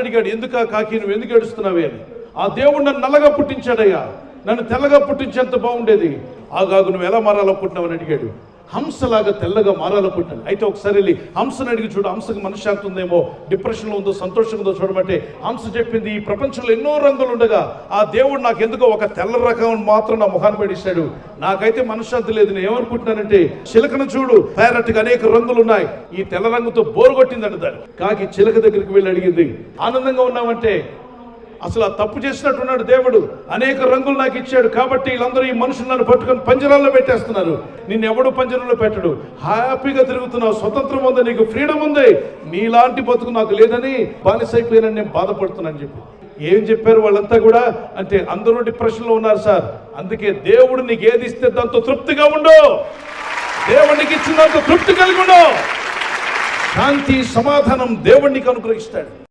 అడిగాడు ఎందుక ఆ కాకి? నువ్వు ఎందుకు ఏడుస్తున్నావే? అని. ఆ దేవుడు నన్ను నల్లగా పుట్టించాడయ్యా. నన్ను తెల్లగా పుట్టించేంత బాగుండేది. ఆగాగు నువ్వు ఎలా మారాలో పుట్టినావని అడిగాడు. హంసలాగా తెల్లగా మారాలో అయితే ఒకసారి వెళ్ళి హంసను అడిగి చూడు హంసకు మనశ్శాంతి ఉందేమో డిప్రెషన్లో ఉందో సంతోషంగా ఉందో చూడమంటే హంస చెప్పింది ఈ ప్రపంచంలో ఎన్నో రంగులు ఉండగా ఆ దేవుడు నాకు ఎందుకో ఒక తెల్ల రకం మాత్రం నా ముఖాన్ని పడేశాడు. నాకైతే మనశ్శాంతి లేదు. నేను ఏమనుకుంటున్నానంటే చిలకను చూడు ప్యారెట్కి అనేక రంగులు ఉన్నాయి. ఈ తెల్ల రంగుతో బోరు కొట్టిందంట దాన్ని. కాకి చిలక దగ్గరికి వెళ్ళి అడిగింది ఆనందంగా ఉన్నామంటే అసలు ఆ తప్పు చేసినట్టున్నాడు దేవుడు. అనేక రంగులు నాకు ఇచ్చాడు కాబట్టి వీళ్ళందరూ ఈ మనుషులు నన్ను పట్టుకొని పంజరాల్లో పెట్టేస్తున్నారు. నిన్ను ఎవడు పంజరంలో పెట్టడు. హ్యాపీగా తిరుగుతున్నావు. స్వతంత్రం ఉంది. నీకు ఫ్రీడమ్ ఉంది. నీలాంటి బతుకు నాకు లేదని బానిసైపోయానని నేను బాధపడుతున్నాను చెప్పి. ఏం చెప్పారు వాళ్ళంతా కూడా? అంటే అందరూ డిప్రెషన్లో ఉన్నారు సార్. అందుకే దేవుడు నీకు ఏది ఇస్తే దాంతో తృప్తిగా ఉండు. దేవుడికి ఇచ్చిన దాంతో తృప్తి కలిగి ఉండు. శాంతి సమాధానం దేవుడికి అనుగ్రహిస్తాడు.